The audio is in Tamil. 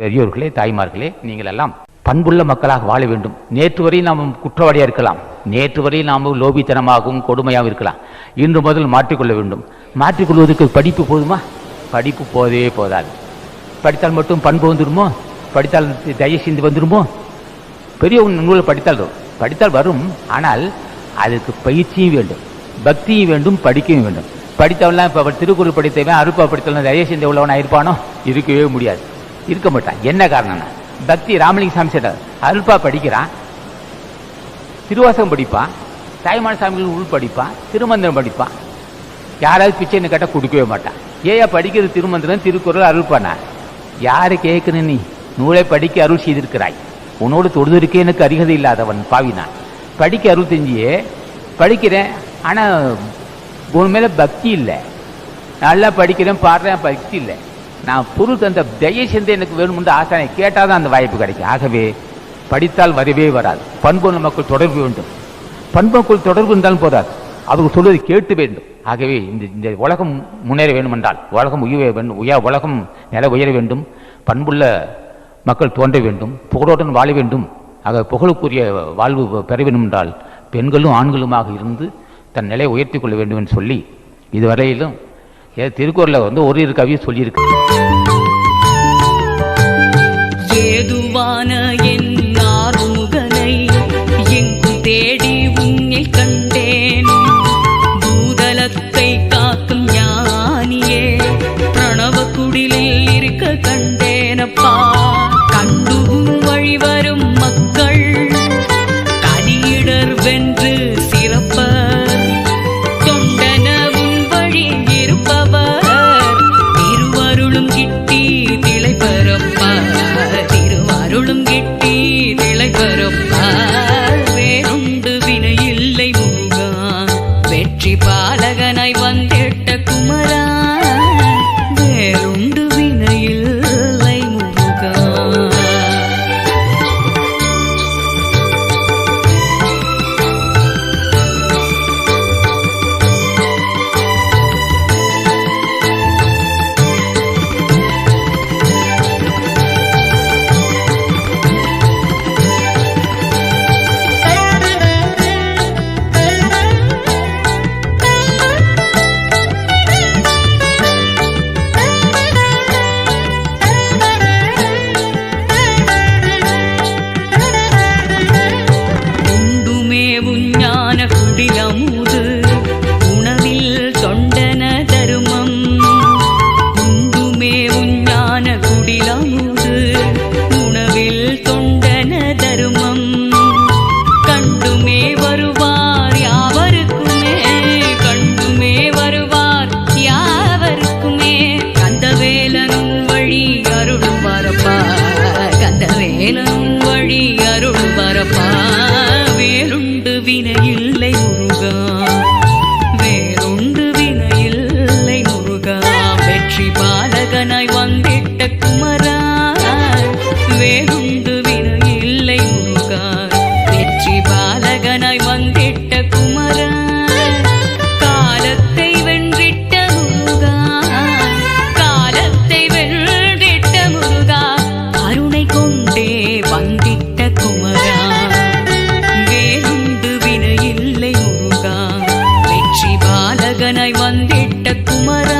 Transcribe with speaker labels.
Speaker 1: பெரியோர்களே தாய்மார்களே நீங்கள் எல்லாம் பண்புள்ள மக்களாக வாழ வேண்டும். நேற்று வரை நாம் குற்றவாளியாக இருக்கலாம். நேற்று வரை நாம் லோபித்தனமாகவும் கொடுமையாகவும் இருக்கலாம். இன்று முதல் மாற்றிக்கொள்ள வேண்டும். மாற்றிக்கொள்வதற்கு படிப்பு போதுமா? படிப்பு போதே போதாது. படித்தால் மட்டும் பண்பு வந்துடுமோ? படித்தால் தயவு சிந்து வந்துடுமோ? பெரிய நூலை படித்தால் வரும். படித்தால் வரும். ஆனால் அதுக்கு பயிற்சியும் வேண்டும். பக்தியும் வேண்டும் படிக்கவும் வேண்டும். படித்தவன்லாம் இப்போ திருக்குறள் படித்தவன் அருப்பா படித்தவன் தயவு செய்து உள்ளவனா இருப்பானோ? இருக்கவே முடியாது. இருக்க மாட்டான். என்ன காரணம்னா பக்தி ராமலிங்க சாமி சொல்றார் அருள்பா படிக்கிறான். திருவாசகம் படிப்பான். தாய்மான சாமிகள் உள் படிப்பான். திருமந்திரம் படிப்பான். யாராவது பிச்சைன்னு கேட்டால் கொடுக்கவே மாட்டான். ஏயா படிக்கிறது திருமந்திரம் திருக்குறள் அருள்பானா? யாரு கேட்கணும் நீ? நூலை படிக்க அருள் செய்திருக்கிறாய். உன்னோடு தொழுதுருக்கே எனக்கு அருகதை இல்லாதவன் பாவினான். படிக்க அருள் தெரிஞ்சியே. படிக்கிறேன் ஆனால் உன் மேலே பக்தி இல்லை. நல்லா படிக்கிறேன் பாடுறேன் பக்தி இல்லை. நான் புரு தந்த தயவு செஞ்சு எனக்கு வேணும்னு ஆசானை கேட்டால் தான் அந்த வாய்ப்பு கிடைக்கும் ஆகவே படித்தால் வரவே வராது. பண்புள்ள மக்கள் தொடர்பு வேண்டும். பண்புக்குள் தொடர்பு இருந்தாலும் போதாது. அவர்கள் சொல்வதை கேட்டு வேண்டும். ஆகவே இந்த இந்த உலகம் முன்னேற வேண்டுமென்றால் உலகம் உயர வேண்டும் உய உலகம் நில உயர வேண்டும் பண்புள்ள மக்கள் தோன்ற வேண்டும் புகழுடன் வாழ வேண்டும். ஆக புகழுக்குரிய வாழ்வு பெற வேண்டும் என்றால் பெண்களும் ஆண்களுமாக இருந்து தன் நிலையை உயர்த்தி கொள்ள வேண்டும் என்று சொல்லி இதுவரையிலும் ஏ திருக்குறளில் வந்து ஒரு இரு கவியை சொல்லியிருக்கு.
Speaker 2: ஏதுவான என் ஆறுமுகனை எங்கும் தேடி உன்னில் கண்டேன். பூதலத்தை காக்கும் ஞானியே பிரணவ குடிலில் இருக்க கண்டேனப்பா. கண்டுவும் வழிவரும் மக்கள் கலியிடர் வென்று பாலகனாய் வந்திட்ட குமரா வேறுண்டு வழி அருள் வரப்பா. வேறுண்டு வினையில்லை முருகா. amarás.